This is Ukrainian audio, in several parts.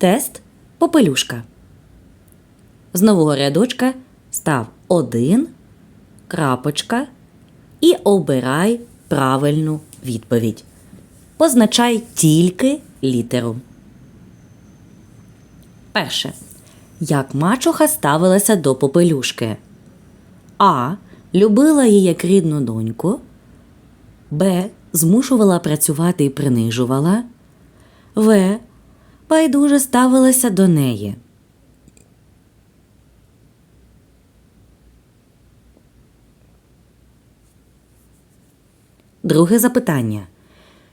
Тест попелюшка. З нового рядочка став один, крапочка і обирай правильну відповідь. Позначай тільки літеру. Перше. Як мачуха ставилася до попелюшки? А. Любила її як рідну доньку. Б. Змушувала працювати і принижувала. В. Байдуже ставилася до неї. Друге запитання.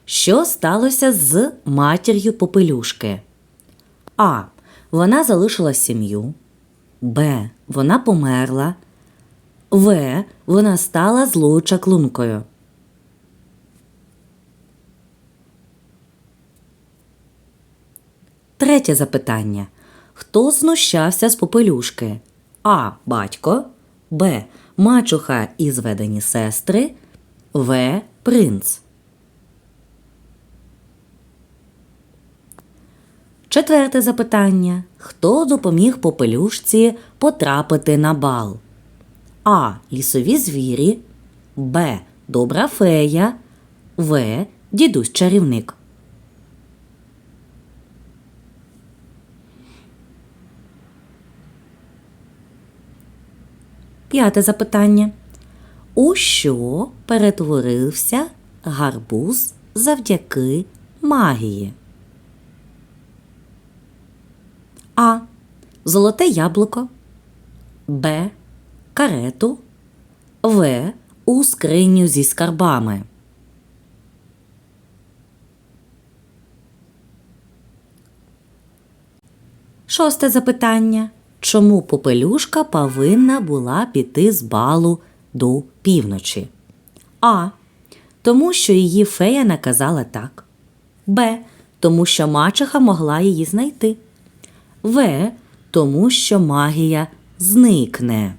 Що сталося з матір'ю попелюшки? А. Вона залишила сім'ю. Б. Вона померла. В. Вона стала злою чаклункою. Третє запитання. Хто знущався з попелюшки? А. Батько. Б. Мачуха і зведені сестри. В. Принц. Четверте запитання. Хто допоміг попелюшці потрапити на бал? А. Лісові звірі. Б. Добра фея. В. Дідусь чарівник. П'яте запитання. У що перетворився гарбуз завдяки магії? А. Золоте яблуко. Б. Карету. В. У скриню зі скарбами. Шосте запитання. Чому попелюшка повинна була піти з балу до півночі? А. Тому що її фея наказала так. Б. Тому що мачеха могла її знайти. В. Тому що магія зникне.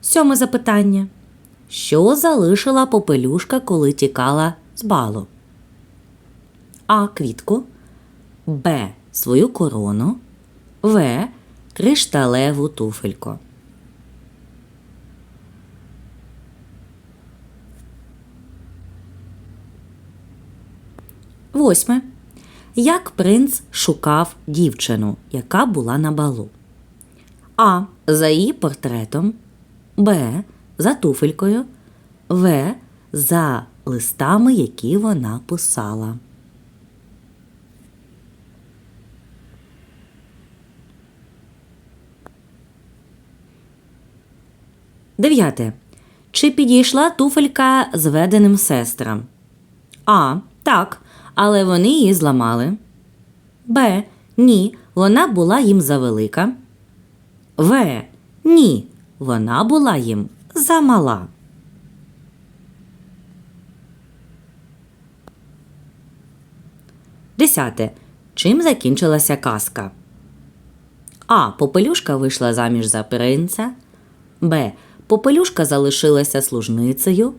Сьоме запитання. Що залишила попелюшка, коли тікала з балу? А. Квітку. Б. Свою корону. В. Кришталеву туфельку. Восьме. Як принц шукав дівчину, яка була на балу? А. За її портретом. Б. За туфелькою. В. За листами, які вона писала. Дев'яте. Чи підійшла туфелька зведеним сестрам? А. Так. Але вони її зламали. Б. Ні. Вона була їм завелика. В. Ні. Вона була їм замала. Десяте. Чим закінчилася казка? А. Попелюшка вийшла заміж за принца. Б. Попелюшка залишилася служницею.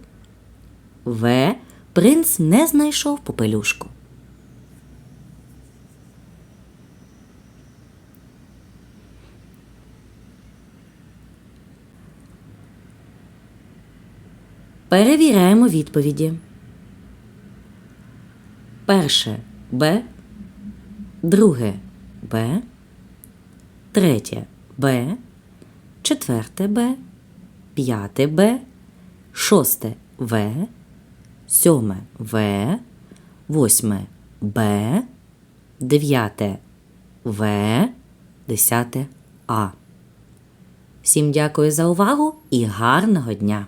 В. Принц не знайшов попелюшку. Перевіряємо відповіді. Перше Б. Друге Б. Третє Б. Четверте Б. П'яте Б. Шосте В. Сьоме В. Восьме Б. Дев'яте В. Десяте А. Всім дякую за увагу і гарного дня!